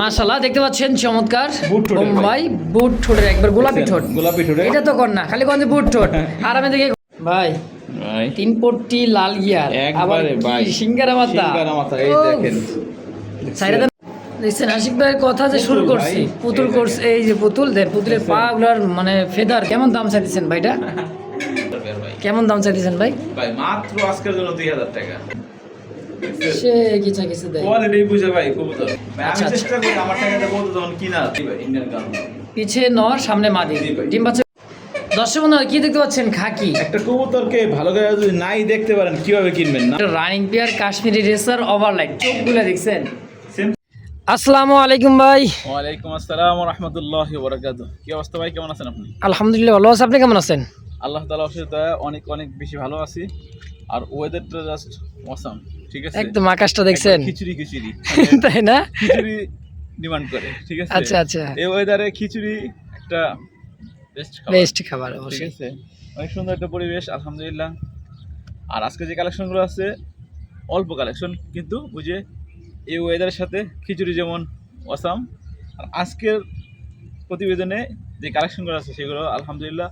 মাশাআল্লাহ দেখতে পাচ্ছেন চমৎকার। বুট ভাই। বোম্বাই বুট ঠোঁটের একবার গোলাপি ঠোঁট। গোলাপি ঠোঁটে। এটা তো কর না খালি গঞ্জে বুট ঠোঁট। আরামে দেখে ভাই ভাই। তিন পট্টি লাল গিয়ার একবারে ভাই। সিঙ্গারা মাথা। সিঙ্গারা মাথা এই দেখেন। সাইডে দেন। দেখছেন আশিক ভাইয়ের কথা যে শুরু করছি পুতুল করছে এই যে পুতুল দেন পুতুলের পা গুলার মানে ফেদার কেমন দাম চাইতেছেন ভাইটা? ভাই কেমন দাম চাইতেছেন ভাই? ভাই মাত্র আজকের জন্য দুই হাজার টাকা। সে কিছু কিছু দেয়। কোয়ালিটি বুঝে ভাই কবুতর। ভাই, আমি আচ্ছা, আচ্ছা। চেষ্টা করি আমার টাকাতে কবুতর যখন কিনা ভাই ইন্ডিয়ান গান পিছে নর সামনে মাদি। ডিম বাচ্চা দর্শক বন্ধুরা কি দেখতে পাচ্ছেন? খাকি। একটা কবুতরকে ভালো করে যদি নাই দেখতে পারেন কীভাবে কিনবেন না? Running pair Kashmiri racer over light চোখগুলো দেখছেন? আসসালামু আলাইকুম ভাই। ওয়ালাইকুম আসসালাম রহমতুল্লাহ বরাকাতু কি অবস্থা ভাই? কেমন আছেন আপনি? আলহামদুলিল্লাহ ভালো আছে। আপনি কেমন আছেন? আল্লাহ তাআলা অশেষ অনেক অনেক বেশি ভালো আছি। আর ওয়েদারটা জাস্ট অসাম ঠিক আছে? একদম আকাশটা দেখছেন? খিচুড়ি খিচুড়ি। তাই না? খিচুড়ি ডিমান্ড করে ঠিক আছে? আচ্ছা আচ্ছা। এই ওয়েদারে খিচুড়ি একটা বেস্ট খাবার। বেস্ট খাবার ঠিক অবশ্যই। আছে? অনেক সুন্দর একটা পরিবেশ আলহামদুলিল্লাহ। আর আজকে যে কালেকশনগুলো আছে অল্প কালেকশন কিন্তু বুঝে এই ওয়েদারের সাথে খিচুড়ি যেমন অসাম আর আজকের প্রতিবেদনে যে কালেকশনগুলো আছে সেগুলো আলহামদুলিল্লাহ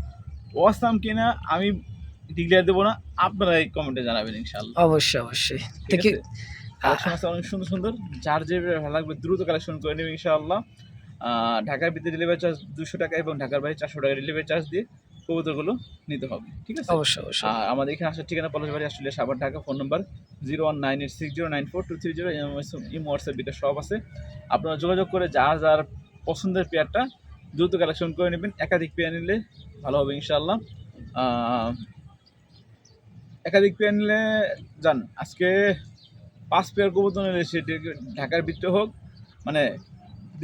অসাম কিনা আমি ডিক্লেয়ার দেবো না আপনারা এই কমেন্টে জানাবেন ইনশাল্লাহ অবশ্যই অবশ্যই। ঠিক আছে? কালেকশন আছে অনেক সুন্দর সুন্দর যার যে ভালো লাগবে দ্রুত কালেকশন করে নেবে ইনশাআল্লাহ। ঢাকার ভিতরে ডেলিভারি চার্জ দুশো টাকা এবং ঢাকার বাইরে চারশো টাকা ডেলিভারি চার্জ দিয়ে কবুতরগুলো নিতে হবে ঠিক আছে? অবশ্যই অবশ্যই। আর আমাদের এখানে আসার ঠিকানা পলাশ বাড়ি আসলে Savar Dhaka phone number zero one nine eight six zero nine four two three zero imo WhatsApp bKash সব আছে। আপনারা যোগাযোগ করে যা যার পছন্দের পেয়ারটা দ্রুত কালেকশন করে নেবেন। একাধিক পেয়ার নিলে ভালো হবে ইনশাআল্লাহ। আহ, একাধিক পেয়ার নিলে যান। আজকে পাঁচ পেয়ার কবুতর নিলে সেটি ঢাকার ভিতরে হোক মানে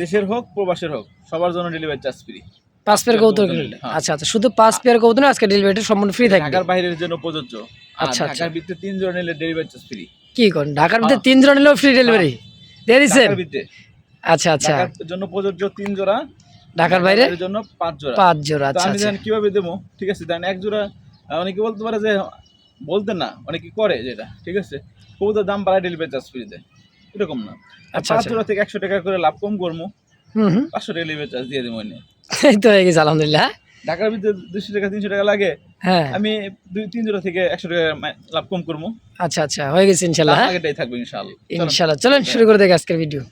দেশের হোক প্রবাসের হোক সবার জন্য ডেলিভারি চার্জ ফ্রি পাঁচ পেয়ার কবুতর কিনলে হ্যাঁ। আচ্ছা আচ্ছা শুধু পাঁচ পেয়ার কবুতর আজকে ডেলিভারিটা সম্পূর্ণ ফ্রি থাকবে। ঢাকার বাইরের জন্য প্রযোজ্য। আচ্ছা, আচ্ছা। ঢাকার ভিতরে তিন জন নিলে ডেলিভারি চার্জ ফ্রি কি করেন ঢাকার ভিতরে হ্যাঁ। তিন নিলেও ফ্রি ডেলিভারি দিয়ে দিচ্ছেন আচ্ছা আচ্ছা। ঢাকার জন্য প্রযোজ্য তিন জোড়া। ঢাকার বাইরে? জন্য পাঁচ জোড়া। পাঁচ জোড়া আচ্ছা আমি আচ্ছা। জানি কীভাবে দেবো ঠিক আছে? দেন এক জোড়া অনেকে বলতে পারে যে বলতে না অনেকে করে যেটা ঠিক আছে? কবুতর দাম বাড়ায় ডেলিভারি চার্জ ফ্রি দেয় এরকম না। আচ্ছা, পাঁচ আচ্ছা। জোড়া থেকে একশো টাকা করে লাভ কম করব পাঁচশো টাকা ডেলিভারি চার্জ দিয়ে দেবো এনে। এই তো হয়ে গেছে আলহামদুলিল্লাহ। ঢাকার ভিতরে দুশো টাকা তিনশো টাকা লাগে। হ্যাঁ। আমি দুই তিন জোড়া থেকে একশো টাকা লাভ কম করব আচ্ছা আচ্ছা হয়ে গেছে ইনশাল্লাহ। আগেটাই থাকবে ইনশাআল্লাহ চলো। ইনশাল্লাহ। চলেন শুরু করে দেখি আজকের ভিডিও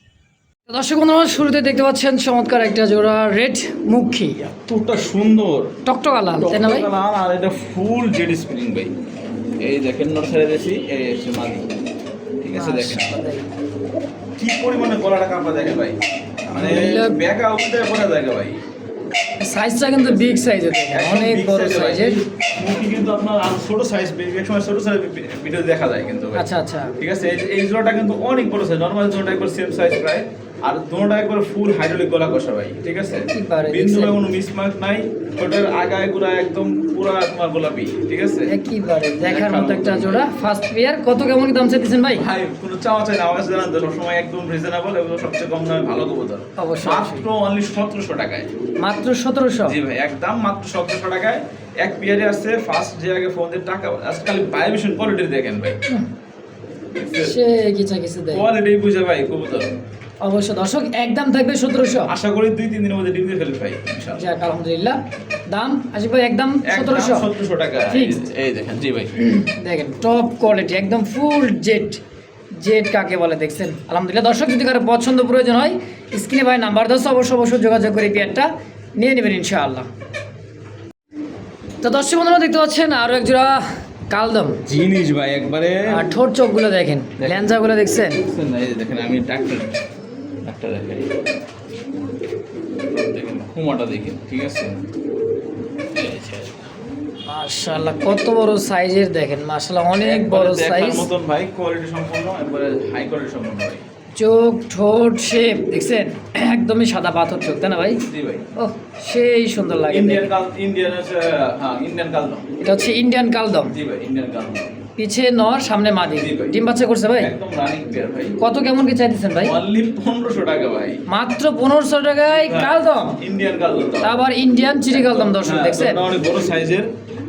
দর্শক বন্ধুরা শুরুতে দেখতে পাচ্ছেন চমৎকার একটা জোড়া রেড মুখী। এতটা সুন্দর। টকটকা লাল তাই না ভাই? আর এটা ফুল জেড স্প্রিং ভাই। এই দেখেন নর ছেড়ে দিয়েছি এই এসে মাদি ঠিক আছে দেখেন। কি পরিমাণে গলাটা কাঁপা দেখে ভাই? মানে। ব্যাকা উঠতে পড়ে দেখে ভাই। সাইজটা কিন্তু বিগ সাইজের অনেক বড় সাইজের মুখি কিন্তু আপনার আর ছোট সাইজ এক সময় ছোট সাইজ ভিডিও দেখা যায় কিন্তু আচ্ছা আচ্ছা। ঠিক আছে এই এই জোড়াটা কিন্তু অনেক বড় সাইজ নর্মাল জোড়াটা একবার সেম সাইজ প্রায়। আর দোনোটা একবার ফুল হাইড্রোলিক গলা কষা ভাই ঠিক আছে? একেবারে বিন্দু। কোনো মিসমার্ক নাই ওটার আগায় গুড়া একদম পুরা তোমার গোলাপি ঠিক আছে? একইবারে দেখার মতো একটা জোড়া ফার্স্ট পেয়ার কত কেমন দাম চাইতেছেন ভাই? ভাই কোনো চাওয়া চাই না আমার জানান তো সবসময় একদম রিজনেবল এবং সবচেয়ে কম দামে ভালো কবুতর। অবশ্যই, মাত্র অনলি সতেরোশো টাকায়। মাত্র সতেরোশো? জি ভাই একদম মাত্র সতেরোশো টাকায়। এক পিয়ারে আসছে ফার্স্ট যে আগে ফোন দিয়ে টাকা আজকাল ভাইব্রেশন কোয়ালিটি দেখেন ভাই। সে কিছু কিছু দেয় কোয়ালিটি বুঝে ভাই কবুতর। অবশ্য দর্শক একদম থাকবে সতেরোশো। আশা করি দুই তিন দিনের মধ্যে ডিম দিয়ে ফেলবে ভাই যাক আলহামদুলিল্লাহ। দাম আশিক ভাই একদম সতেরোশো। সতেরোশো টাকা। এই- দেখেন জি ভাই। দেখেন টপ কোয়ালিটি একদম ফুল জেট জেট কাকে বলে দেখছেন? আলহামদুলিল্লাহ দর্শক যদি কারও পছন্দ প্রয়োজন হয় স্ক্রিনে ভাই নাম্বার দশ অবশ্যই অবশ্যই যোগাযোগ করে পেয়ারটা নিয়ে নেবেন ইনশাআল্লাহ। তো দর্শক বন্ধুরা দেখতে পাচ্ছেন আরও এক জোড়া কালদম। জিনিস ভাই একবারে আর ঠোঁট চোখগুলো দেখেন ল্যাঞ্জাগুলো দেখছেন? দেখেন আমি ডাক্তার ডাক্তার দেখাই দেখেন হুমাটা দেখেন ঠিক আছে? মাশাআল্লাহ কত বড় সাইজের দেখেন মাশাআল্লাহ অনেক বড় সাইজ মতন ভাই কোয়ালিটি সম্পন্ন একবারে হাই কোয়ালিটি সম্পন্ন ভাই। চোখ ঠোঁট শেপ দেখছেন? একদমই সাদা পাথর চোখ তাই না ভাই? জি ভাই। ও সেই সুন্দর লাগে ইন্ডিয়ান কাল ইন্ডিয়ান আছে হ্যাঁ ইন্ডিয়ান কালদম এটা হচ্ছে ইন্ডিয়ান কালদম জি ভাই ইন্ডিয়ান কালদম পিছে নর সামনে মাদি। ডিম বাচ্চা করছে ভাই? কত কেমন কি চাইতেছেন ভাই? পনেরোশো টাকা ভাই। মাত্র পনেরোশো টাকায় কালদম। ইন্ডিয়ান কালদম। আবার ইন্ডিয়ান চিড়ি কালদম দর্শক হ্যাঁ, দেখছেন? অনেক বড় সাইজের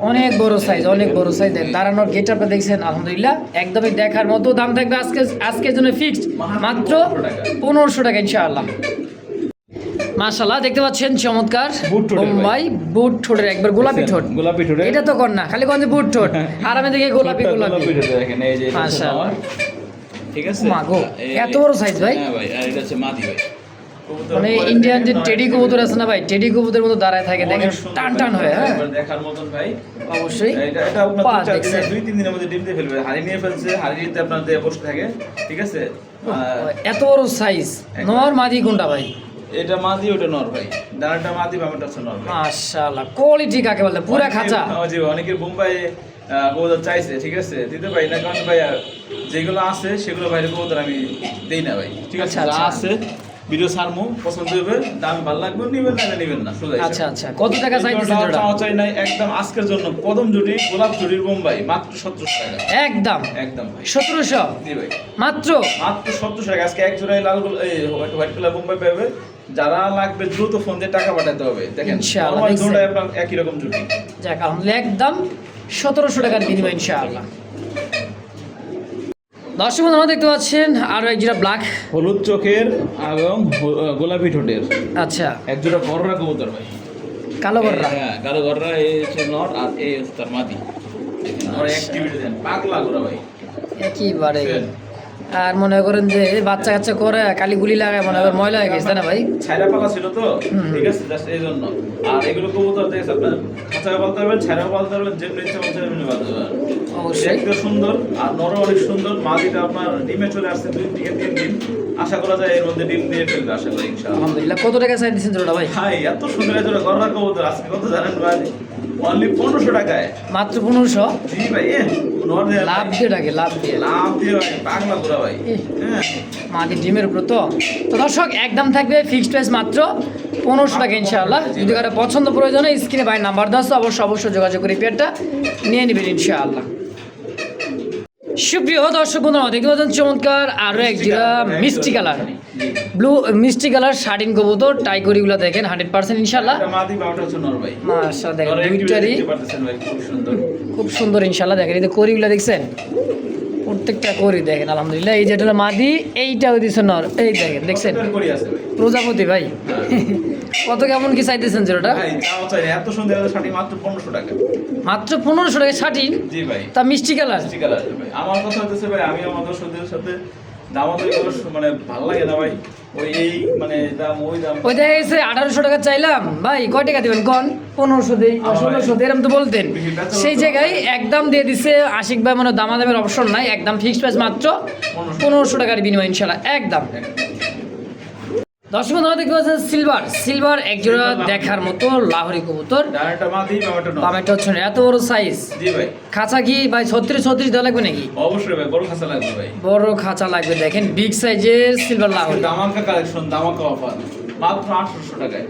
অনেক বড় সাইজ অনেক বড় সাইজ দাঁড়ানোর গেট আপটা দেখছেন আলহামদুলিল্লাহ। একদমই দেখার মতো দাম থাকবে আজকে আজকের জন্য ফিক্সড মাত্র পনেরোশো টাকা ইনশাআল্লাহ। মাশাল্লাহ দেখতে পাচ্ছেন চমৎকার। বোম্বাই বুট ঠোঁটের একবার গোলাপি ঠোঁট। গোলাপি ঠোঁটে এটা তো কর না খালি গঞ্জে বুট ঠোঁট। আর আমি দেখি গোলাপি গোলাপি। দেখেন এই যে মাশাআল্লাহ। ঠিক আছে? মা গো, এই- এত বড় size ভাই? হ্যাঁ ভাই আর এটা হচ্ছে মাদি ভাই। মানে ইন্ডিয়ান যে। টেডি কবুতর আছে না ভাই টেডি কবুতরের মতো দাঁড়ায় থাকে দেখেন টান টান হয়ে হ্যাঁ। দেখার মতন ভাই। অবশ্যই। এটা এটা আপনার দুই তিন দিনের মধ্যে ডিম দিয়ে ফেলবে। হাড়ি নিয়ে ফেলছে নিতে আপনার বসে থাকে। ঠিক আছে? এত বড় সাইজ নর মাদি কোনটা ভাই? এটা মাদি ওটা নর ভাই। ডানাটা মাদি বামাটা হচ্ছে নর মাশাআল্লাহ কোয়ালিটি কাকে বলে? পুরা খাঁচা। জি, অনেকে বোম্বাই কবুতর চাইছে ঠিক আছে? দিতে পারি না কারণ ভাই যেগুলো আছে সেগুলো বাইরে কবুতর আমি দেই না ভাই ঠিক আছে? আচ্ছা, যা আচ্ছা। আছে ভিডিও সারমু পছন্দ হবে দাম ভালো লাগবে নিবেন না নিবেন না সোজা আচ্ছা আচ্ছা। কত টাকা চাইতেছেন জোড়া চাওয়া চাই নাই একদম আজকের জন্য কদম জুটি গোলাপ জুটির বোম্বাই মাত্র সত্তরশো টাকা। একদম। একদম ভাই। সতেরোশো? জি ভাই। মাত্র? মাত্র সত্তরশো টাকা আজকে এক জোড়ায় লাল এই হোয়াইট কালার বোম্বাই পাবে যারা লাগবে দ্রুত ফোন দিয়ে টাকা পাঠাতে হবে। দেখেন normal দেখছেন। আপনার একই রকম জুটি যাক আলহামদুলিল্লাহ একদম সতেরোশো টাকার বিনিময় ইনশাআল্লাহ। দর্শক বন্ধু, দেখতে পাচ্ছেন আরও এক জোড়া ব্ল্যাক হলুদ চোখের এবং গোলাপি ঠোঁটের। আচ্ছা। এক জোড়া গররা কবুতর ভাই। কালো বর্রা হ্যাঁ কালো গররা এই হচ্ছে নর আর এই হচ্ছে তার মাদি। দেন পাগলা গোরা ভাই। একেবারে? আর মনে করেন যে বাচ্চা কাচ্চা করে কালি গুলি লাগায় মনে করেন ময়লা হয়ে গেছে না ভাই? ছাইরা পালা ছিল তো। ঠিক আছে জাস্ট এই জন্য। আর এগুলো কবুতর দেখছে আপনার খাঁচায় পালতে পারবেন ছাইরা পালতে পারবেন যেমনি ইচ্ছা মন চায় তেমনি পালতে পারবেন। অবশ্যই। দেখতে সুন্দর আর নরম অনেক সুন্দর। মাদিটা আপনার ডিমে চলে আসছে দুই থেকে তিন দিন আশা করা যায় এর মধ্যে ডিম দিয়ে ফেলবে আশা করি ইনশাআল্লাহ। আলহামদুলিল্লাহ। কত টাকা চাই দিচ্ছেন জোড়া ভাই? ভাই এত সুন্দর এত গররা কবুতর আজকে কত জানেন ভাই? অনলি পনেরোশো টাকায়। মাত্র পনেরোশো? জি ভাই লাভ দিয়ে ডাকে লাভ দিয়ে। লাভ দিয়ে ভাই পাগলা গোরা ভাই। হ্যাঁ। মাটির ডিমের উপর তো। তো দর্শক একদম থাকবে ফিক্সড প্রাইস মাত্র পনেরোশো টাকা ইনশাআল্লাহ। যদি কারও পছন্দ প্রয়োজন হয় স্ক্রিনে ভাই নাম্বার দাস অবশ্যই অবশ্যই যোগাযোগ করে পেয়ারটা নিয়ে নেবেন ইনশাআল্লাহ। সুপ্রিয় দর্শক বন্ধুরা দেখতে পাচ্ছেন চমৎকার আরও এক জোড়া মিষ্টি কালার। ব্লু মিষ্টি কালার শার্টিন কবুতর টাইকরিগুলো দেখেন হান্ড্রেড পার্সেন্ট ইনশাল্লাহ। মাশা দেখেন দুইটারই খুব সুন্দর। ইনশাল্লাহ দেখেন এই যে করিগুলো দেখছেন? প্রত্যেকটা করি দেখেন আলহামদুলিল্লাহ এই যেটা মাদি এইটাও দিচ্ছে নর। এই দেখেন দেখছেন? প্রজাপতি ভাই। কত কেমন কি চাইতেছেন না, এত সুন্দর মাত্র পনেরোশো টাকা। মাত্র পনেরোশো টাকা জি ভাই। তা মিষ্টি কালার? আছে ভাই। আমার কথা হচ্ছে ভাই আমি আমার দর্শকদের সাথে মানে ভালো লাগে না ভাই। ওই এই মানে দাম ওই দাম। ওই দেখা গেছে আঠারোশো টাকা চাইলাম। ভাই কয় টাকা দেবেন? কন? পনেরোশো দিই ষোলোশো দিই এরকম তো বলতেন। সেই জায়গায় একদম দিয়ে দিচ্ছে আশিক ভাই মানে দামাদামের অপশন নাই। একদম ফিক্সড প্রাইস মাত্র পনেরোশো। টাকার বিনিময় ইনশাল্লাহ। একদম দর্শক বন্ধুরা দেখতে পাচ্ছেন সিলভার। সিলভার একজোড়া দেখার মতো লাহোরি কবুতর। বামেটা হচ্ছে এত বড় সাইজ খাঁচা কি ভাই ছত্রিশ ছত্রিশ দেওয়া লাগবে নাকি? অবশ্যই ভাই বড় খাসা লাগবে ভাই। বড় খাঁচা লাগবে দেখেন বিগ সাইজের সিলভার লাহোরি। দামাকা কালেকশন দামাকা অফার মাত্র আঠারোশো টাকায়।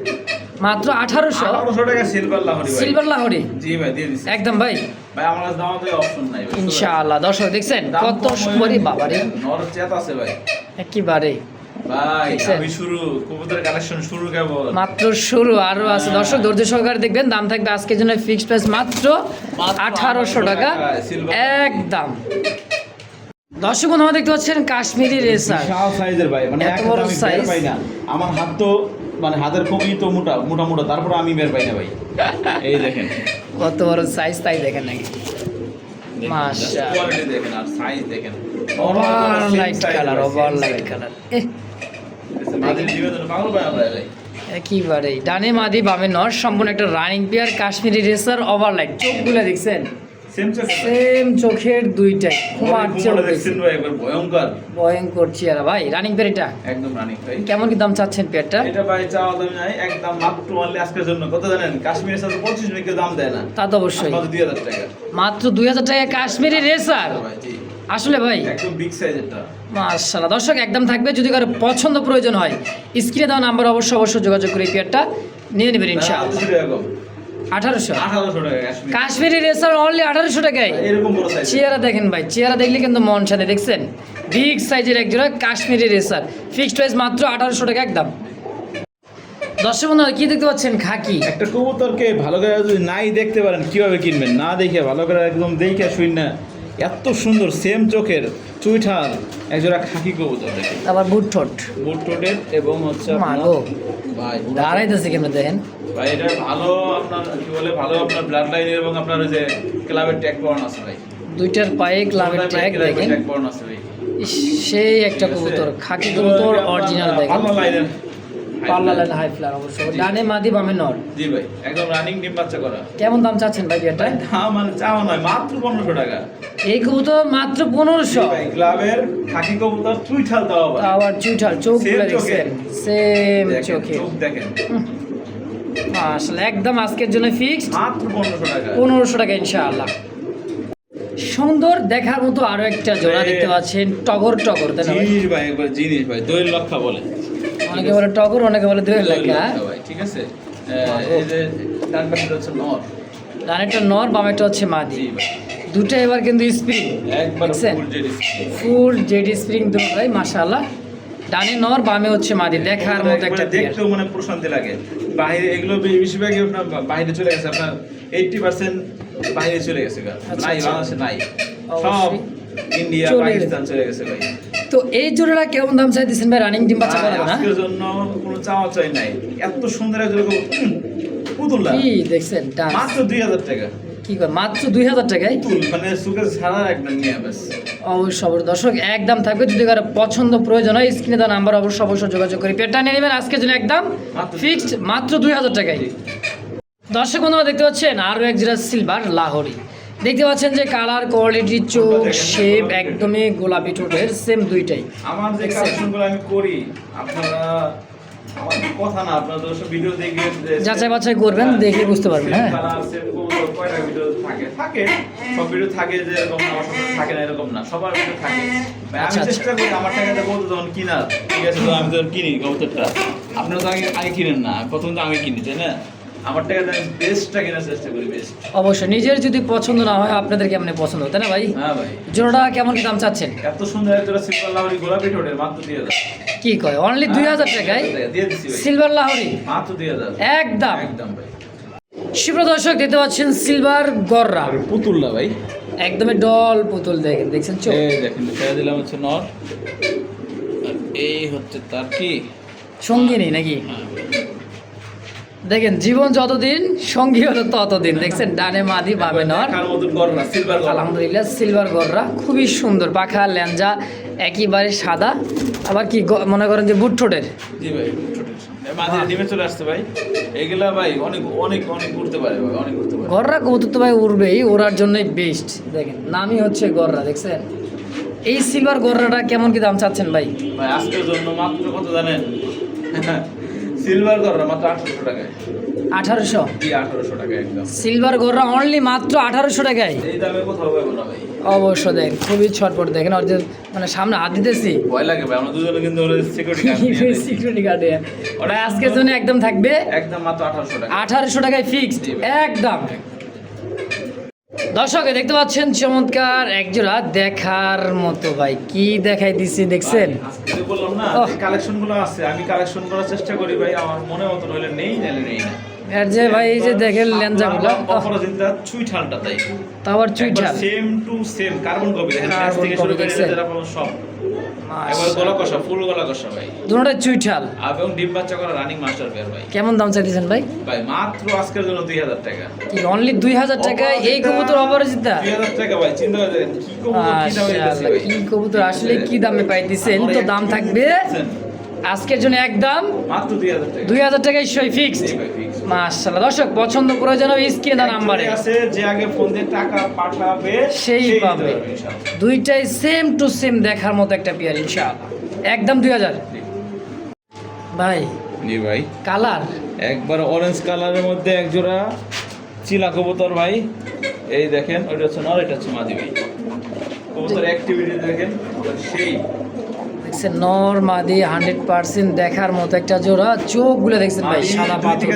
মাত্র আঠারোশো? আঠারোশো টাকা সিলভার লাহরি সিলভার লাহোরি? জি ভাই দিয়ে দিচ্ছি একদম ভাই। ভাই আমার কাছে দামাতে অপশন নাই ইনশাআল্লাহ দর্শক দেখছেন কত সুন্দরী বাবারে। নর চেত আছে ভাই। একেবারে। মাত্র শুরু আরও আছে। দর্শক ধৈর্য সহকারে দেখবেন দাম থাকবে আজকের জন্য ফিক্সড প্রাইস মাত্র আঠারোশো টাকা। একদম। দর্শক বন্ধু দেখতে পাচ্ছেন কাশ্মীরি রেসার। সাইজের ভাই মানে এত বড় না। আমার হাত তো মানে হাতের খুবই তো মোটা মোটা মোটা তারপর আমি বের পাই না ভাই। এই দেখেন। কত বড় সাইজ তাই দেখেন নাকি? মাশাআল্লাহ। কোয়ালিটি দেখেন আর সাইজ দেখেন। Over light colour over light colour একেবারেই। ডানে মাদি বামে নর সম্পূর্ণ একটা running pair Kashmiri racer over light চোখগুলো দেখছেন? সেম চোখের দুইটাই। ভয়ঙ্কর। ভয়ঙ্কর চেয়ারা ভাই রানিং পেয়ার এটা? একদম ভাই। কেমন কি দাম চাচ্ছেন পেয়ারটা এটা ভাই চাওয়া দাম নাই একদম মাত্র অনলি আজকের জন্য। কত জানেন? কাশ্মীরের সাথে পঁচিশ মিনিট দাম দেয় না। তা তো অবশ্যই। মাত্র দুই হাজার টাকা। মাত্র দুই হাজার টাকা কাশ্মীরি রেসার ভাই জি। আসলে ভাই একদম বিগ সাইজেরটা মাশাআল্লাহ। দর্শক একদম থাকবে। যদি কারও পছন্দ প্রয়োজন হয় স্ক্রিনে দেওয়া নাম্বার অবশ্যই অবশ্যই যোগাযোগ করে এই পেয়ারটা নিয়ে নেবেন ইনশাআল্লাহ। আঠারোশো কাশ্মীরি। রেসার অনলি আঠারোশো টাকায়। এরকম বড় সাইজ চেহারা দেখেন ভাই চেহারা দেখলে কিন্তু মন শান্তি দেখছেন? বিগ সাইজের এক জোড়া কাশ্মীরি রেসার ফিক্সড প্রাইস মাত্র আঠারোশো টাকা একদম। দর্শক বন্ধুরা কি দেখতে পাচ্ছেন? খাকি। একটা কবুতরকে ভালো করে যদি নাই দেখতে পারেন কীভাবে কিনবেন? না দেখে ভালো করে একদম দেখে শুন না। এত সুন্দর সেম চোখের চুইঠাল একজোড়া খাকি কবুতর দেখে আবার বুট ঠোঁট। বুট টোটের এবং হচ্ছে আপনার- মাগো ভাই দাঁড়াইতেছে কেন দেখেন? ভাই এটা ভালো আপনার কি বলে ভালো আপনার ব্লাড লাইনের এবং আপনার ওই যে ক্লাবের ট্যাগ পড়ানো আছে ভাই। দুইটার পায়ে ক্লাবের ট্যাগ দেখেন। ট্যাগ পড়ানো আছে ভাই। সেই একটা কবুতর খাকি কবুতর অরিজিনাল দেখেন। পাল্লা লাইন হাই ফ্লার অবশ্য ডানে মাদি বামে নর জি ভাই একদম রানিং ডিম বাচ্চা করা। কেমন দাম চাচ্ছেন ভাই এটা দাম চাওয়া নয় মাত্র পনেরোশো টাকা। এই কবুতর মাত্র পনেরোশো। ক্লাবের খাকি কবুতর চুইঠাল দাও আবার। আবার চুইঠাল চোখ Same দেখছেন। সেম চোখে দেখেন। আসলে একদম আজকের জন্য ফিক্সড মাত্র পনেরোশো টাকা। পনেরোশো টাকা ইনশাআল্লাহ। সুন্দর দেখার মতো আরও একটা জোড়া দেখতে পাচ্ছেন টগর টগর জিনিস ভাই একবার জিনিস ভাই দোয়েল লক্ষা বলে। অনেকে বলে টগর অনেকে বলে দোয়েল লেখা। ঠিক আছে। এই যে ডান পাশে হচ্ছে নর। ডানেরটা নর বামেরটা হচ্ছে মাদি। দুটো এবার কিন্তু স্প্রিং একবার দেখছেন? ফুল জেডি স্প্রিং দুটোই মাশাআল্লাহ। ডানে নর বামে হচ্ছে মাদি দেখার মতো একটা দেখতেও মানে প্রশান্তি লাগে। বাইরে এগুলো বেশিরভাগই আপনার বাইরে চলে গেছে আপনার এইটটি পার্সেন্ট বাইরে চলে গেছে গা। আচ্ছা, নাই আচ্ছা। বাংলাদেশে নাই। সব ইন্ডিয়া পাকিস্তান চলে গেছে ভাই। তো এই জোড়াটা কেমন দাম চাইতেছেন ভাই? রানিং ডিম বাচ্চা ভাই, না? জন্য কোনো চাওয়া চাই নাই। এত সুন্দর একজন পুতুল্লা কি দেখছেন? মাত্র দুই হাজার টাকা। কি করে মাত্র দুই হাজার টাকায়? পুতুল মানে নিয়ে অবশ্যই দর্শক একদম থাকবে। যদি কারও পছন্দ প্রয়োজন হয় স্ক্রিনে দেওয়া নাম্বার অবশ্যই যোগাযোগ করে পেটটা নিয়ে নেবেন। আজকের জন্য একদম ফিক্সড মাত্র দুই হাজার টাকায়। দর্শক বন্ধুরা দেখতে পাচ্ছেন? আরও এক জোড়া সিলভার লাহোরি। দেখতে পাচ্ছেন যে কালার কোয়ালিটি চোখ শেপ একদমই গোলাপি ঠোঁটের সেম দুইটাই। আমার যে? কালেকশনগুলো আমি করি আপনারা কথা না আপনারা দর্শক ভিডিও দেখে যাচাই বাছাই করবেন, দেখে বুঝতে পারবেন, হ্যাঁ। কালার, সেম কবুতর, ভিডিও থাকে? থাকে। সব ভিডিও থাকে যে এরকম না, আমার থাকে না এরকম না সবার ভিডিও থাকে। আমি। চেষ্টা করি আমার টাকাতে কবুতর যখন কিনার। ঠিক আছে তো আমি যখন কিনি কবুতরটা। আপনারা তো আগে আগে কিনেন না প্রথম তো আমি কিনি তাই না? আমার টাকাতে আমি বেস্টটা কেনার চেষ্টা করি বেস্ট অবশ্যই নিজের যদি পছন্দ না হয় আপনাদের কেমন পছন্দ তাই না ভাই? হ্যাঁ ভাই। জোড়াটা কেমন কি দাম চাচ্ছেন? এত সুন্দর একটা সিম্পল লাউরি গোলাপি ঠোঁটের মাত্র দুই হাজার। কি কয় অনলি দুই হাজার টাকায়? সিলভার লাহোরি? মাত্র দুই হাজার। একদম। একদম ভাই। শিপ্র দর্শক দেখতে পাচ্ছেন সিলভার গররা। আর পুতুল্লা ভাই। একদমই ডল পুতুল দেখেন দেখছেন চোখ? দেখেন ছেড়ে দিলাম হচ্ছে নর। এই হচ্ছে তার কি? সঙ্গিনী নাকি? হ্যাঁ, দেখেন জীবন যতদিন সঙ্গী হলো ততদিন। দেখছেন ডানে মাদি বামে নর। আলহামদুলিল্লাহ সিলভার গররা খুবই সুন্দর। পাখা ল্যাঞ্জা একেবারে সাদা। আবার কি মনে করেন যে বুট ঠোঁটের? জি ভাই পারে গররা কবুতর তো ভাই উড়বেই ওড়ার জন্যই বেস্ট দেখেন নামই হচ্ছে গররা দেখছেন? এই সিলভার গররাটা কেমন কি দাম চাচ্ছেন ভাই? ভাই আজকের জন্য মাত্র কত জানেন? সিলভার গররা মাত্র আঠারোশো টাকায়। আঠারোশো? জি আঠারোশো টাকা একদম। সিলভার গররা অনলি মাত্র আঠারোশো টাকায়? এই দামে কোথাও পাবো না ভাই অবশ্য দেখেন খুবই ছটপট দেখেন আর যে মানে সামনে হাত দিতেছি। ভয় লাগে ভাই আমরা দুজনে কিন্তু সিকিউরিটি সিকিউরিটি গার্ড ওটা আজকের জন্য একদম থাকবে? একদম মাত্র আঠারোশো টাকা আঠারোশো টাকায় ফিক্সড একদম। দর্শক দেখতে পাচ্ছেন চমৎকার একজোড়া দেখার মতো ভাই। কি দেখাই দিছি দেখছেন? বললাম না ওহ। কালেকশনগুলো আছে আমি কালেকশন করার চেষ্টা করি ভাই। আমার মনে মতো রইলে নেই নেই না। এর যে ভাই এই যে দেখেন লেঞ্জাগুলো অপরাজিতা চুই ঠালটা তাই। তারপর চুইঠাল same to same carbon copy দেখেন Carbon কাছ থেকে শুরু করে দেখছেন? যারা সব। একবার গলা কষা ফুল গলা কষা ভাই। দুটোটা চুইঠাল। এবং ডিম বাচ্চা করা রানিং মাস্টার পেয়ার ভাই। কেমন দাম চাইতেছেন ভাই? ভাই মাত্র আজকের জন্য দুই হাজার টাকা। কি অনলি দুই হাজার এই কবুতর অপরাজিতা? দুই হাজার টাকা ভাই চিন্তা করে কি কবুতর কি দামে দিতেছি মাশাআল্লাহ, কবুতর আসলে কি দামে পাইতেছেন? তো দাম থাকবে আজকের জন্য একদম মাত্র দুই হাজার টাকা। দুই হাজার সই ফিক্সড। মাশাআল্লাহ। দর্শক পছন্দ প্রয়োজন হবে স্ক্রিনে দেওয়া নাম্বারে। আছে যে আগে ফোন দিয়ে টাকা পাঠাবে সেই পাবে। দুইটাই সেম টু সেম দেখার মতো একটা পেয়ার ইনশাআল্লাহ। একদম দুই হাজার। ভাই জি ভাই। কালার? একবার অরেঞ্জ কালারের মধ্যে এক জোড়া চিলা কবুতর ভাই। এই দেখেন ওইটা হচ্ছে নর এটা হচ্ছে মাদি ভাই। কবুতর অ্যাক্টিভিটি দেখেন সেই। দেখছেন নর মাদি হান্ড্রেড পার্সেন্ট দেখার মতো একটা জোড়া। চোখগুলো দেখছেন ভাই সাদা পাথর।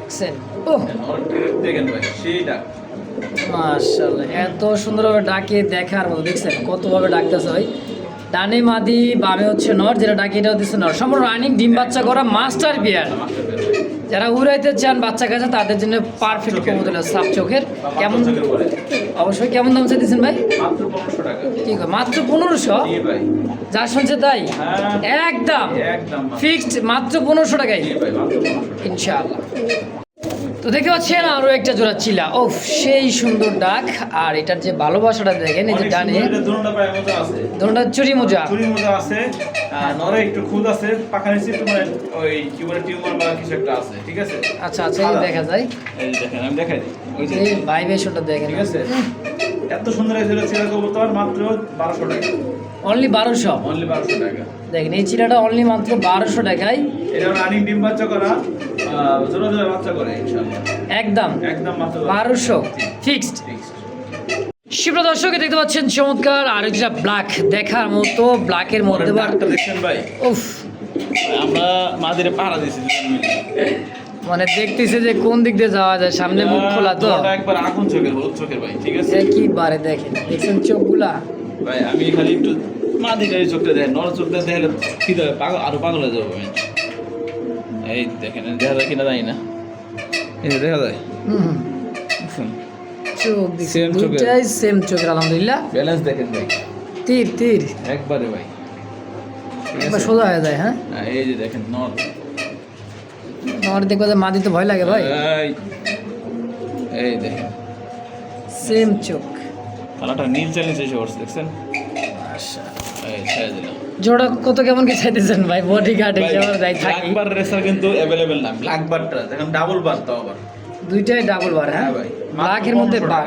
দেখছেন ও। দেখেন ভাই সেই ডাক। মাশাআল্লাহ এত সুন্দরভাবে ডাকে দেখার মতো দেখছেন কতভাবে ডাকতেছে ভাই। ডানে মাদি বামে হচ্ছে নর যেটা ডাকি এটা হচ্ছে নর। সম্পূর্ণ রানিং ডিম বাচ্চা করা মাস্টার বিয়ার যারা উড়াইতে চান বাচ্চা কাছে তাদের জন্য পারফেক্ট কবুতর সাপ চোখের। কেমন অবশ্যই কেমন দাম চাইতেছেন ভাই? ঠিক আছে মাত্র পনেরোশো? যা শুনছে তাই? হ্যাঁ। একদম। ফিক্সড মাত্র। পনেরোশো টাকায়। ইনশাআল্লাহ। তো দেখতে পাচ্ছেন আরও একটা জোড়া চিলা। ও সেই সুন্দর ডাক। আর এটার যে ভালোবাসাটা দেখেন এই যে ডানে। দোনটা চুরি মোজা। চুরি মতো আছে। নরে একটু খুদ আছে পাখা নিচে একটু মানে ওই কি বলে টিউমার বা কিছু একটা আছে ঠিক আছে? আচ্ছা আচ্ছা এই দেখা যায়। এই দেখেন আমি দেখাই ওই যে দেখেন। ঠিক আছে? এত সুন্দর এই ছিল ছিল কবুতর মাত্র বারোশো টাকা। অনলি বারোশো। অনলি বারোশো টাকা। দেখেন এই চিলাটা অনলি মাত্র বারোশো টাকায়। রানিং ডিম বাচ্চা করা জোড়া জোড়া বাচ্চা করে একদম। একদম মাত্র বারোশো। ফিক্সড। শিপ্রা দর্শকে দেখতে পাচ্ছেন চমৎকার আর একটা ব্ল্যাক দেখার মতো ব্ল্যাকের মধ্যে পরের আবার ডাকটা দেখছেন ভাই। উফ। আমরা মাদের পাহারা দিয়েছি মানে দেখতেছে যে কোন দিক দিয়ে যাওয়া যায় সামনে মুখ খোলা তো। একবার আগুন চোখের হলুদ চোখের ভাই ঠিক আছে? একইবারে দেখেন দেখছেন চোখগুলা? ভাই আমি খালি একটু মাদির এই চোখটা দেখেন নর চোখটা দেখলে কি দেবে পাগল আরও পাগল হয়ে যাব আমি। এই দেখেন দেখা যায় কিনা জানি না। এই দেখা যায়। হুম। চোখ দিচ্ছে Same সেম আলহামদুলিল্লাহ। ব্যালেন্স দেখেন ভাই। তীর তীর। একবারে ভাই। একবার সোজা হয়ে যায় হ্যাঁ? হ্যাঁ, এই যে দেখেন নর। দেখব মাদি ভয় লাগে ভাই। এই। দেখেন। সেম চোখ। কালারটা নীল চ্যালেঞ্জ এসে পড়ছে দেখছেন? জোড়া কত কেমন কি চাইতেছেন ভাই? বডি গার্ড হিসেবে যাই থাকি। ব্ল্যাক বার রেসার কিন্তু অ্যাভেলেবেল না। ব্ল্যাক বারটা দেখেন ডাবল বার তো আবার। দুইটাই ডাবল বার হ্যাঁ? হ্যাঁ ভাই। ব্ল্যাকের মধ্যে 1500 বার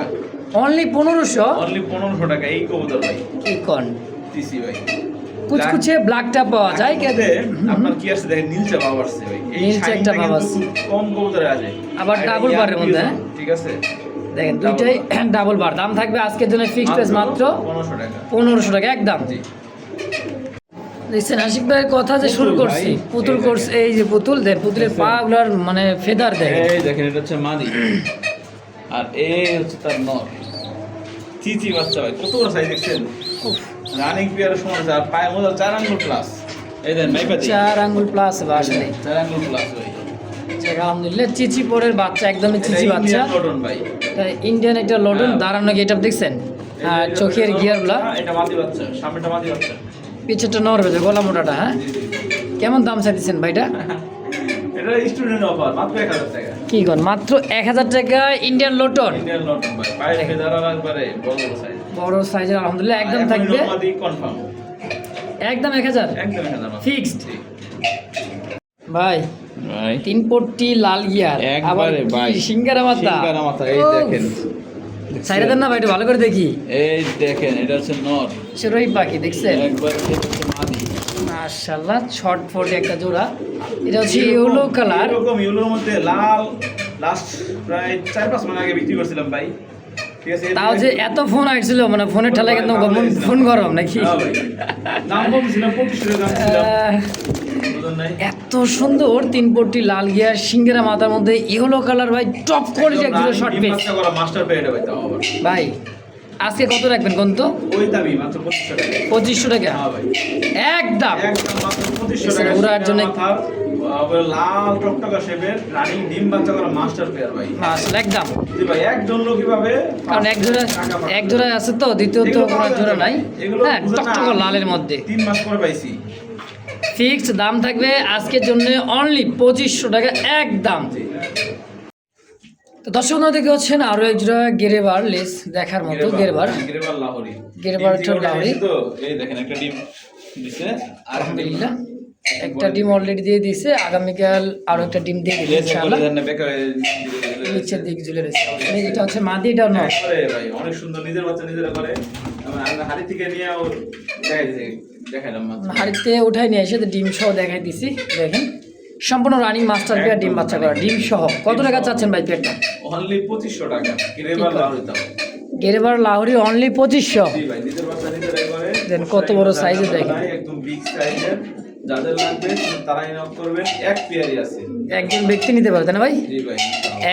অনলি পনেরোশো? অনলি পনেরোশো টাকা এই কবুতর ভাই। কি কন টিসি ভাই। কুচকুচে ব্ল্যাকটা পাওয়া যায় কে এতে আপনার কি আছে? দেখেন নীলচে ভাব আসছে ভাই। এই নীলচে একটা ভাব কম কবুতরে আছে আবার এটা বারের মধ্যে, হ্যাঁ? ঠিক আছে? দেখেন দুইটাই ডাবল বার দাম থাকবে আজকের জন্য ফিক্সড প্রাইস মাত্র পনেরোশো টাকা। একদম। দেখছেন আশিক ভাইয়ের কথা যে শুরু করছি পুতুল করছে এই যে পুতুল দেন পুতুলের দেখছেন? পা গুলার মানে ফেদার দেখেন এই দেখেন এটা হচ্ছে মাদি। আর এই হচ্ছে তার নর চিচি বাচ্চা ভাই কত বড় সাইজ দেখছেন? রানিং পিয়ারের সময় আর পায়ের মধ্যে চার আঙ্গুল প্লাস এই দেন মাইপাতি চার আঙ্গুল প্লাস আসলে চার আঙ্গুল প্লাস ভাই। আলহামদুলিল্লাহ চিচি পরের বাচ্চা একদমই চিচি বাচ্চা। ইন্ডিয়ান একটা লটন হ্যাঁ। দাঁড়ানো গেট দেখছেন? আর চোখের গিয়ারগুলা পিছেরটা নরবে যে গলা মোটাটা হ্যাঁ। কেমন দাম চাইতেছেন ভাইটা কি কন মাত্র এক হাজার টাকা ইন্ডিয়ান লটন? বড় বড় সাইজ বড় সাইজের আলহামদুলিল্লাহ একদম থাকবে। একদম এক হাজার? একদম ভাই ভাই। তিন পট্টি লাল গিয়ার একবারে ভাই। সিঙ্গারা মাথা সিঙ্গারা মাথা এই দেখেন। সাইডে দেন না ভাই ভালো করে দেখি। এই দেখেন এটা হচ্ছে নর। সেরোই পাখি দেখছেন? একবার মাশাল্লাহ ছট ফটে একটা জোড়া। এটা হচ্ছে ইয়েলো কালার। এরকম ইউলোর মধ্যে লাল লাস্ট প্রায় চার পাঁচ মাস আগে বিক্রি করছিলাম ভাই। তাও যে এত ফোন আসছিল মানে ফোনের ঠেলায় কিন্তু ফোন গরম নাকি? এত সুন্দর তিন পট্টি লাল গিয়ার সিঙ্গেরা মাথার মধ্যে ইয়েলো কালার ভাই টপ কোয়ালিটি এক জোড়া শর্ট পিস পেয়ে ভাই আজকে কত রাখবেন কোন তো? পঁচিশশো টাকা। হ্যাঁ একদম। ওরার জন্য- লাল টকটকা শেপের রানিং ডিম বাচ্চা করা মাস্টার পেয়ার ভাই মাশাল্লাহ একদম। জি ভাই একজন লোক কীভাবে কারণ এক জোড়া এক জোড়া আছে তো দ্বিতীয়ত কোনো জোড়া নাই। হ্যাঁ টকটক লালের মধ্যে। তিন মাস পরে পাইছি। ফিক্সড দাম থাকবে আজকের জন্য অনলি পঁচিশশো টাকা একদম। জি। তো দর্শক বন্ধুরা দেখতে পাচ্ছেন আরও এক জোড়া গেরেবার লেস দেখার মতো গেরবার গেরেবার। লাহোরি। গেরেবার লাহোরি। তো এই দেখেন একটা ডিম দিছে। আলহামদুলিল্লাহ। একটা ডিম অলরেডি দিয়ে দিয়েছে আগামীকাল আরও একটা ডিম দিয়ে দিবে ইনশাআল্লাহ। নিচের দিক ঝুলে রয়েছে। এটা হচ্ছে মাদি এটা নয়। ভাই অনেক সুন্দর নিজের বাচ্চা নিজেরা করে। হাড়ি থেকে নিয়ে দেখাইলাম হাড়িতে উঠাই নিয়ে এসে ডিম সহ দেখাই দিছি দেখেন। সম্পূর্ণ রানিং মাস্টার পেয়ার ডিম বাচ্চা করা ডিম সহ। কত টাকা চাচ্ছেন ভাই পেয়ারটা? অনলি পঁচিশশো টাকা। লাহোরি দাও। গেরেবার লাহোরি অনলি পঁচিশশো। দেন কত বড় সাইজের দেখেন। একদম বিগ সাইজের যাদের লাগবে তারাই নক করবেন। এক পেয়ারই আছে। একজন ব্যক্তি নিতে পারে তাই না ভাই? জি ভাই।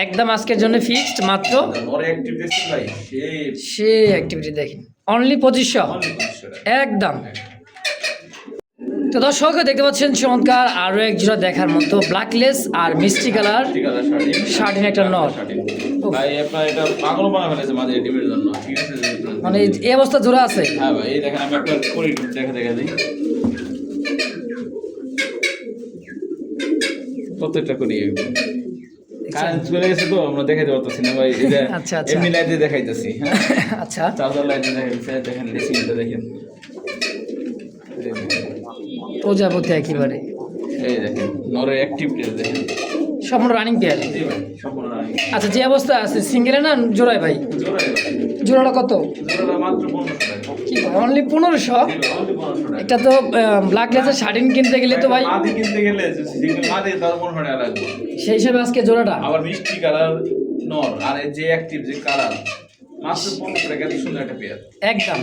একদম আজকের জন্য ফিক্সড মাত্র? ওর অ্যাক্টিভ দেখছি ভাই সে অ্যাক্টিভিটি দেখেন। অনলি পঁচিশশো একদম। তো দর্শক দেখতে পাচ্ছেন চমৎকার আরও এক জোড়া দেখার মতো ব্ল্যাকলেস আর মিষ্টি কালার শার্টিন একটা নর। ভাই আপনার এটা পাগল বানা ফেলেছে মাঝে ডিমের জন্য। ঠিক আছে মানে এই অবস্থা জোড়া আছে? হ্যাঁ ভাই এই দেখেন আমি আপনার করি দেখা দেখা দিই। প্রত্যেকটা করি। কারেন্ট চলে গেছে তো আমরা দেখাইতে পারতেছি না ভাই এটা আচ্ছা, আচ্ছা। এমনি লাইটে দেখাইতেছি হ্যাঁ? আচ্ছা। চার্জার লাইটে দেখাইতেছে দেখেন রেসিংটা দেখেন এই দেখেন। প্রজাপতি একেবারে। এই দেখেন নরের অ্যাক্টিভ দেখেন। সম্পূর্ণ রানিং পেয়ার আচ্ছা যে অবস্থা আছে সিঙ্গেলে না জোড়ায় ভাই? জোড়াটা কত? মাত্র অনলি পনেরোশো। জি ভাই, only 1500 টাকা। এটা তো ব্ল্যাক লেসের শার্টিন কিনতে গেলে তো ভাই কিনতে গেলে সেই হিসাবে আজকে জোড়াটা। আবার মিষ্টি কালার নর আর যে অ্যাক্টিভ যে কালার মাত্র পনেরোশো টাকা সুন্দর একটা পেয়ার। একদম।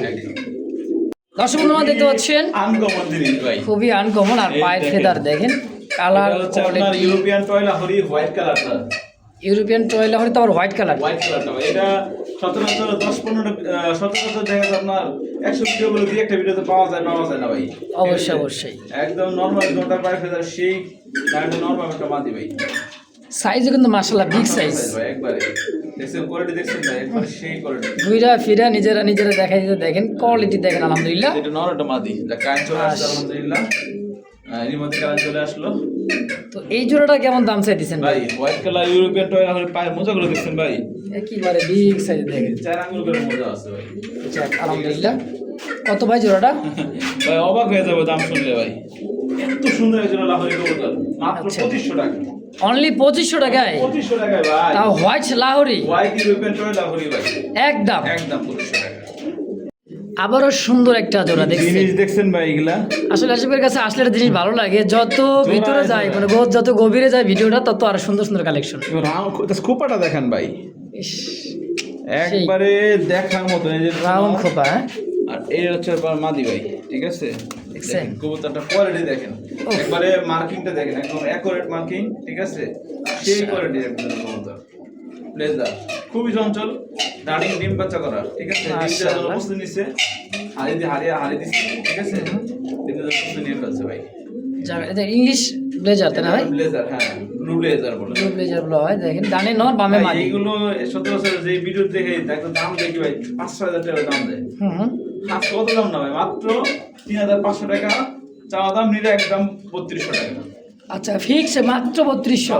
দর্শক বন্ধুরা দেখতে পাচ্ছেন? আনকমন জিনিস ভাই। খুবই আনকমন আর পায়ের। ফেদার দেখেন। কালার ইউরোপিয়ান টয়লা হরি হোয়াইট কালারটা ইউরোপিয়ান টয়লা হলে তো আবার হোয়াইট কালার হোয়াইট কালারটা এটা সচরাচর দশ পনেরো সচরাচর দেখা যায় আপনার একশো ভিডিওগুলো দিয়ে একটা ভিডিওতে পাওয়া যায় পাওয়া যায় না ভাই। অবশ্যই অবশ্যই। একদম নর্মাল ঘণ্টার পায়ে ফেদার সেই গাড়িটা নর্মাল একটা মাদি ভাই। সাইজও কিন্তু মাসাল্লাহ বিগ সাইজ ভাই একবারে। দেখছেন কোয়ালিটি দেখছেন ভাই একবারে সেই কোয়ালিটি ঘুরা ফিরা নিজেরা নিজেরা দেখাই দিতে দেখেন কোয়ালিটি দেখেন আলহামদুলিল্লাহ। এটা নর একটা মাদি। যা কারেন্ট চলে আসছে আস। আলহামদুলিল্লাহ। এরই মধ্যে কারেন্ট চলে আসলো। তো এই জোড়াটা কেমন দাম চাই দিচ্ছেন ভাই হোয়াইট কালার ইউরোপিয়ান টয়লা হলে পায়ের মোজাগুলো দেখছেন ভাই। একেবারে বিগ সাইজ দেখেন। চার আঙুল করে মোজা আছে ভাই। যাক, আলহামদুলিল্লাহ। কত ভাই জোড়াটা? ভাই অবাক হয়ে যাবে দাম শুনলে ভাই। এত সুন্দর একজন লাহোরি কবুতর মাত্র আচ্ছা। পঁচিশশো টাকা। অনলি পঁচিশশো টাকায়? পঁচিশশো টাকায় ভাই। তাও হোয়াইট লাহোরি? হোয়াইট ইউরোপিয়ান টয়লা লাহোরি ভাই। একদম। একদম পঁচিশশো টাকা। আবারও সুন্দর একটা জোড়া দেখছি জিনিস দেখছেন ভাই এগুলা? আসলে আশিফের কাছে আসলে একটা জিনিস ভালো লাগে যত ভিতরে যায় মানে গো- যত গভীরে যায় ভিডিওটা তত আরও সুন্দর সুন্দর কালেকশন খোপাটা দেখেন ভাই। একবারে দেখার মতো এই যে রাউন্ড খোপা হ্যাঁ? আর এই হচ্ছে আপনার মাদি ভাই ঠিক আছে? দেখছেন? দেখেন, কবুতরটা কোয়ালিটি দেখেন। একবারে মার্কিংটা দেখেন একদম অ্যাকুরেট মার্কিং ঠিক আছে? সেই কোয়ালিটি একদম কবুতর। ব্লেজার খুবই চঞ্চল। দাঁড়িয়ে ডিম বাচ্চা করা ঠিক আছে? ডিমটা হাড়ি দিয়ে হারিয়ে হাড়ি দিচ্ছে ঠিক আছে? ডিমটা প্রস্তুত নিয়ে ফেলছে ভাই। ইংলিশ ব্লেজার তাই না ভাই? ব্লেজার হ্যাঁ ব্লু ব্লেজার বলে। ব্লু ব্লেজার বলা হয় দেখেন ডানে নর বামে ভাই, মাদি সচরাচর যে ভিডিও দেখে দেখো দাম দেখি ভাই পাঁচ ছয় হাজার টাকা দাম দেয়। হুম কত দাম না ভাই মাত্র তিন হাজার পাঁচশো টাকা চাওয়া দাম নিলে একদম বত্রিশশো টাকা। আচ্ছা ফিক্স মাত্র বত্রিশশো।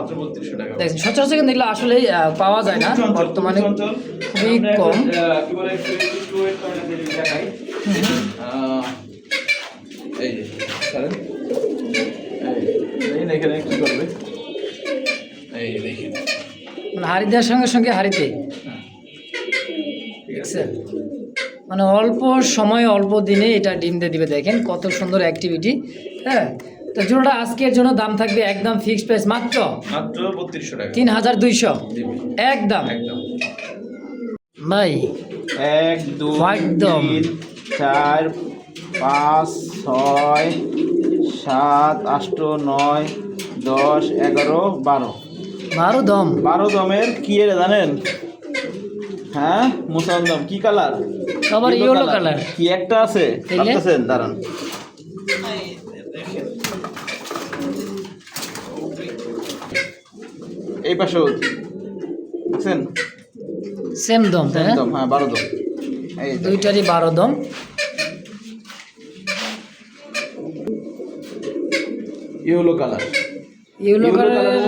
দেখছেন সচরাচর কিন্তু এগুলো আসলে পাওয়া যায় না। বর্তমানে খুবই কম। মানে হাড়ি দেওয়ার সঙ্গে সঙ্গে হাড়িতে? দেখছেন মানে অল্প সময়ে অল্প দিনে এটা ডিম দিয়ে দিবে। দেখেন কত সুন্দর অ্যাক্টিভিটি হ্যাঁ? তো জোড়াটা আজকের জন্য দাম থাকবে একদম ফিক্সড প্রাইস মাত্র মাত্র বত্রিশশো টাকা। তিন হাজার দুইশো দিবে। একদম। একদম। ভাই এক দুই একদম। তিন চার পাঁচ ছয় সাত আষ্ট নয় দশ এগারো বারো। বারো দম। বারো দমের কি এর জানেন? হ্যাঁ মুসলদম কি কালার? সবার ইয়েলো কালার। কি একটা আছে? দাঁড়ান। এই পাশেও দেখছেন? সেম দম তাই না একদম হ্যাঁ বারো দম। এই দুইটারই বারো দম। ইয়েলো কালার ইয়েলো কালারের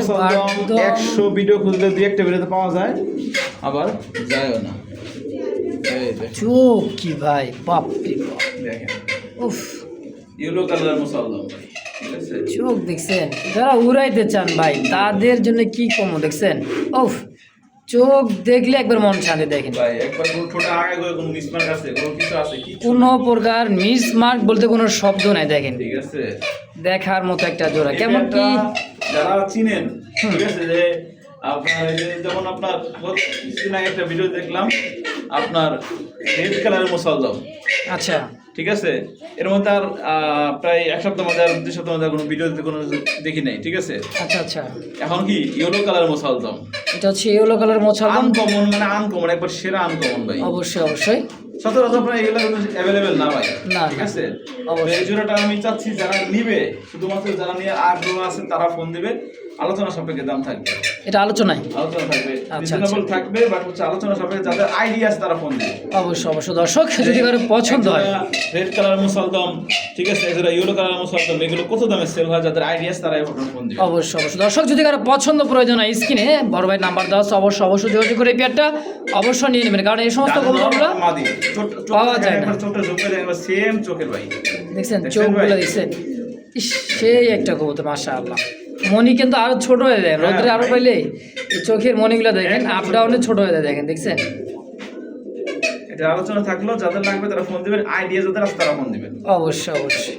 একশো ভিডিও খুঁজলে দুই একটা ভিডিওতে পাওয়া যায়। আবার যায়ও না। চোখ কি ভাই বাপ রে বাপ। দেখেন। উফ। ইয়েলো কালার মুসলদম ভাই চোখ দেখছেন? যারা উড়াইতে চান ভাই তাদের জন্য কি কম দেখছেন? উফ চোখ দেখলে একবার মন শান্তি দেখেন। কোনো প্রকার মিস মার্ক বলতে কোনো শব্দ নাই দেখেন। ঠিক আছে। দেখার মতো একটা জোড়া। কেমন কি? যারা চিনেন ঠিক আছে যে আপনার যেমন আপনার কিছুদিন আগে একটা ভিডিও দেখলাম আপনার রেড কালারের আচ্ছা। ঠিক আছে? এর মধ্যে আর প্রায় এক সপ্তাহ মধ্যে আর দুই সপ্তাহ মধ্যে কোনো ভিডিওতে কোনো দেখি নাই ঠিক আছে? আচ্ছা আচ্ছা। এখন কি ইয়েলো কালার মুসলদম এটা হচ্ছে ইয়েলো কালার মোছালাম আনকমন মানে আনকমন একবার সেরা আনকমন ভাই। অবশ্যই অবশ্যই। সচরাচর আপনার এগুলো অ্যাভেলেবেল না ভাই না, ঠিক আছে? অবশ্যই। এই জোড়াটা আমি চাচ্ছি যারা নিবে শুধুমাত্র যারা নিয়ে আগ্রহ আছে তারা ফোন দিবে। আলোচনা সাপেক্ষে দাম থাকবে। এটা আলোচনায়? আলোচনা থাকবে। আচ্ছা, রিজনেবল থাকবে হচ্ছে আলোচনা সাপেক্ষে যাদের আইডিয়া আছে তারা ফোন দিবে। অবশ্যই অবশ্যই। দর্শক যদি কারও পছন্দ হয়। রেড কালার মুসালদম ঠিক আছে? এছাড়া কালার মুসালদম এগুলো কত দামে সেল হয়? যাদের আইডিয়া আছে তারাই আপনার ফোন দিবে। অবশ্যই অবশ্যই। দর্শক যদি কারও পছন্দ প্রয়োজন হয় স্ক্রিনে বড় ভাই নাম্বার দেওয়া আছে অবশ্যই অবশ্যই যোগাযোগ করে পেয়ারটা অবশ্যই নিয়ে নেবেন। কারণ এই সমস্ত কবুতরগুলো পাওয়া যায় না। একবার সেম চোখের ভাই দেখছেন? চোখগুলো? দেখছেন? সেই একটা কবুতর মাশা আল্লাহ মনি কিন্তু আরও ছোট হয়ে যায়। রোদ্রে হ্যাঁ, আরও পাইলে চোখের মনিগুলো দেখেন আপ ছোট। ডাউনে ছোট হয়ে যায় দেখেন দেখছেন? এটা আলোচনা থাকল যাদের লাগবে তারা ফোন দিবেন আইডিয়া যাদের আছে তারা ফোন দিবেন। অবশ্যই অবশ্যই।